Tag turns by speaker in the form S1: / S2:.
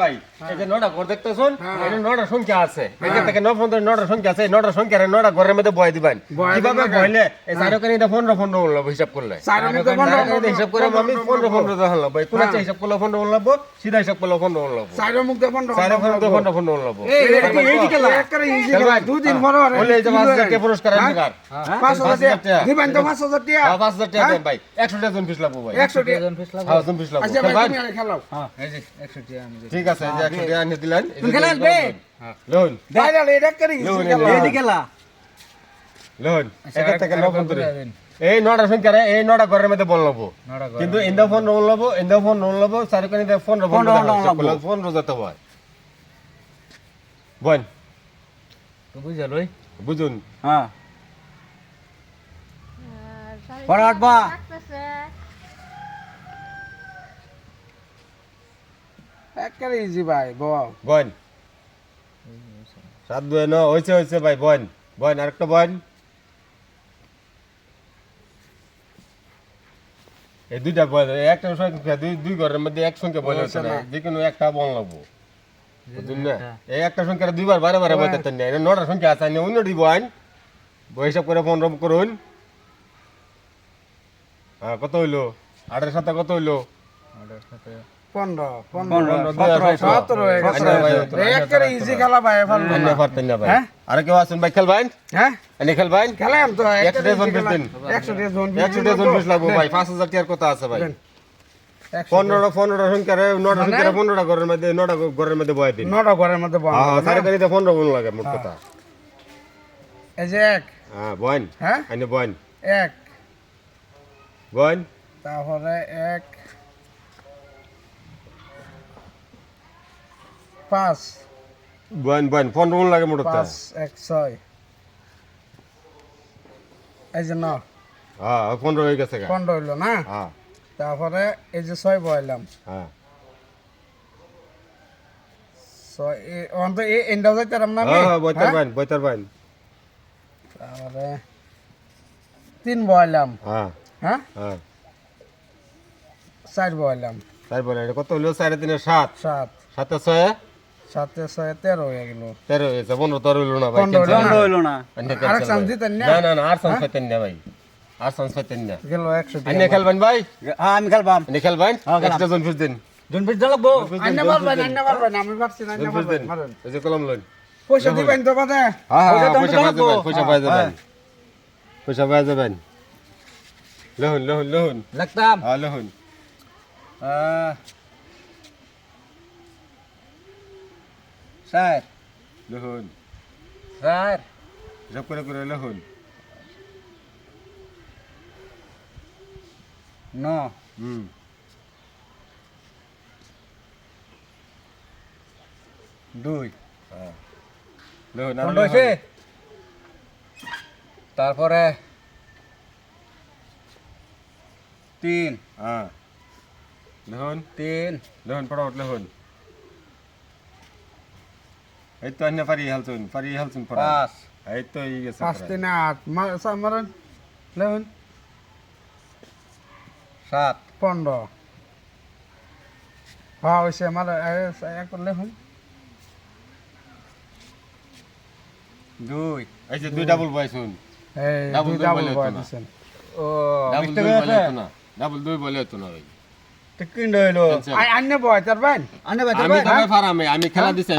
S1: ভাই এই যে নটা ঘর দেখতেছুন এটা নটা সংখ্যা আছে। এখান থেকে নয় পর্যন্ত নটা সংখ্যা আছে নটা সংখ্যা নটা ঘরের মধ্যে বয় দিবেন। কীভাবে
S2: দিবেন।
S1: এই চারকানি এটা পনেরো পনেরো হলো হিসাব করলে।
S2: পনেরো,
S1: হিসাব করে আমি পনেরো পনেরো দেখান লাগবো কোন
S2: হ্যাঁ।
S1: হিসাব করলে পনেরো লাগবো? সিধা হিসাব করলে পনেরো লাগবো।
S2: চারের মুখ দিয়ে পনেরো
S1: চারে পনেরো পনেরো পনেরো।
S2: দুদিন পরে
S1: বলে এই যে পাঁচ হাজার? টাকা পুরস্কার
S2: হ্যাঁ?
S1: অধিকার
S2: পাঁচ হাজার টাকা।
S1: টাকা।
S2: দিবেন তো পাঁচ হাজার টাকা?
S1: হ্যাঁ, পাঁচ হাজার টাকা
S2: হ্যাঁ?
S1: দেন ভাই। একশো টাকা জন ফিস লাগবো ভাই।
S2: একশো টাকা।
S1: হ্যাঁ জন ফিস লাগবো।
S2: আচ্ছা ভাই,
S1: ভাই,
S2: তুমি আগে খেলাও।
S1: ঠিক আছে এই যে একশো টাকা নিয়ে দিলেন
S3: তুমি খেলেন, বে?
S1: লোন।
S2: বাইরে এটা easy
S1: লোন,
S2: খেলা।
S1: লোন লোন এখান থেকে নয় পর্যন্ত এই নটা সংখ্যা রে, এই নটা ঘরের মধ্যে বল লবো। কিন্তু ইন্দা ফোন রোল লবো ইন্দা ফোন রোল লবো চারকানি ফোন ফোন ফোন রোজাতে হয়। বোন বুঝুন।
S3: হ্যাঁ। পরাট বা।
S2: একেবারে easy ভাই, বাহ।
S1: বোন। সাত দুই ন হয়েছে হয়েছে ভাই বোন। বোন আরেকটা বোন। এই দুইটা বল একটা সংখ্যা দুই দুই ঘরের মধ্যে এক সংখ্যা বল হচ্ছে না যে কোনো একটা বল লাগবো বুঝুন না? এই একটা সংখ্যা দুইবার বারে বারে বলতে না নটা সংখ্যা আছে অন্য দিব আইন হিসাব করে করুন। হ্যাঁ কত হইল? আটের সাথে কত হইল?
S2: পনেরো। পনেরো,
S1: সতেরো,
S2: হয়ে একেবারে easy খেলা ভাই, হ্যাঁ?
S1: আর কেউ আছেন ভাই? খেলবেন?
S2: হ্যাঁ?
S1: এনে খেলবেন?
S2: খেলাম তো,
S1: একশো জন। দিন।
S2: একশো টাকা জন
S1: একশো লাগবো। ভাই। পাঁচ হাজার টাকার কথা আছে ভাই।
S2: দেন।
S1: পনেরোটা পনেরোটা সংখ্যা নটা
S2: মানে?
S1: পনেরোটা ঘরের মধ্যে নটা ঘরের মধ্যে বয় দিন।
S2: নটা ঘরের মধ্যে
S1: হ্যাঁ সাড়ে গাড়িতে পনেরো বোন লাগে মোট কথা।
S2: এই যে এক,
S1: হ্যাঁ বয়ন।
S2: হ্যাঁ?
S1: বয়ন।
S2: এক,
S1: বয়ন।
S2: তারপরে এক। পাঁচ।
S1: বয়ন বয়ন পনেরো লাগে মোট কথা
S2: পাঁচ এক ছয়। এই যে ন
S1: হ্যাঁ পনেরো হয়ে গেছে
S2: পনেরো হইল না?
S1: হ্যাঁ।
S2: তারপরে এই যে ছয় বয়লাম।
S1: হ্যাঁ।
S2: ছয় অন্ত এই এন্ডাও যাইতে পারলাম না
S1: হ্যাঁ হ্যাঁ বয়তার
S2: হ্যাঁ?
S1: বাইন বয়তার বাইন
S2: তারপরে তিন বয়লাম।
S1: হ্যাঁ।
S2: হ্যাঁ?
S1: হ্যাঁ।
S2: চার বয়লাম।
S1: তারপরে এটা কত হলো? সাড়ে তিনে সাত।
S2: সাত।
S1: সাতে ছয়?
S2: সাতে ছয় তেরো হয়ে গেল
S1: তেরো হয়েছে পনেরো তেরো হইল না ভাই
S2: পনেরো হইল
S3: না?
S2: না?
S1: না। না আর চান্স পাইতেন না ভাই। আর চান্স পাইতেন না।
S2: গেল একশো
S1: আন্নে খেলবেন ভাই?
S3: হ্যাঁ আমি খেলবাম।
S1: আন্নে খেলবেন?
S3: হ্যাঁ,
S1: একটা জন ফিস দিন
S3: জন পিস লাগবো
S2: আন্না পারবেন আন্না পারবেন আমি পারছি না
S1: ফিস দিন
S2: পারবেন
S1: এই যে কলম লইন।
S2: পয়সা দিবেন তো বাদে।
S1: হ্যাঁ হ্যাঁ
S3: পয়সা
S1: পাই। যাবেন পয়সা পাই যাবেন
S3: হ্যাঁ।
S1: পয়সা পাই যাবেন লহুন লহুন লহুন।
S3: লাগতাম।
S1: হ্যাঁ লহুন।
S3: আহ, স্যার
S1: লহুন
S3: স্যার
S1: হিসাব করে করে লহুন
S3: ন
S1: হুম
S3: দুই
S1: লহুন আর
S3: পনেরো হয়েছে তারপরে তিন
S1: হ্যাঁ লহুন
S3: তিন
S1: লহুন পড়াউট লহুন এই তো আন্নে পারি হালছুন পারি হালছুন পড়া।
S3: পাঁচ
S1: এই তো এই গেছে
S2: পাঁচ। তিন আট। মারেন। লেবেন
S3: সাত।
S2: পনেরো। হ্যাঁ হয়েছে আমার এক লেবেন
S3: দুই।
S1: এই যে দুই ডাবল বয় শুন
S2: এই
S1: Double
S2: দুই
S1: বলে
S2: বয়
S1: তো না।
S3: ও
S1: ডাবল দুই বলে হতো না। ডাবল দুই বলে হতো না ভাই।
S3: হইল
S1: Cancel.
S2: আন্নে বয় তার বাইন
S3: আনে ভাই
S1: আমি তো ভাই। ফারামে আমি খেলা দিছি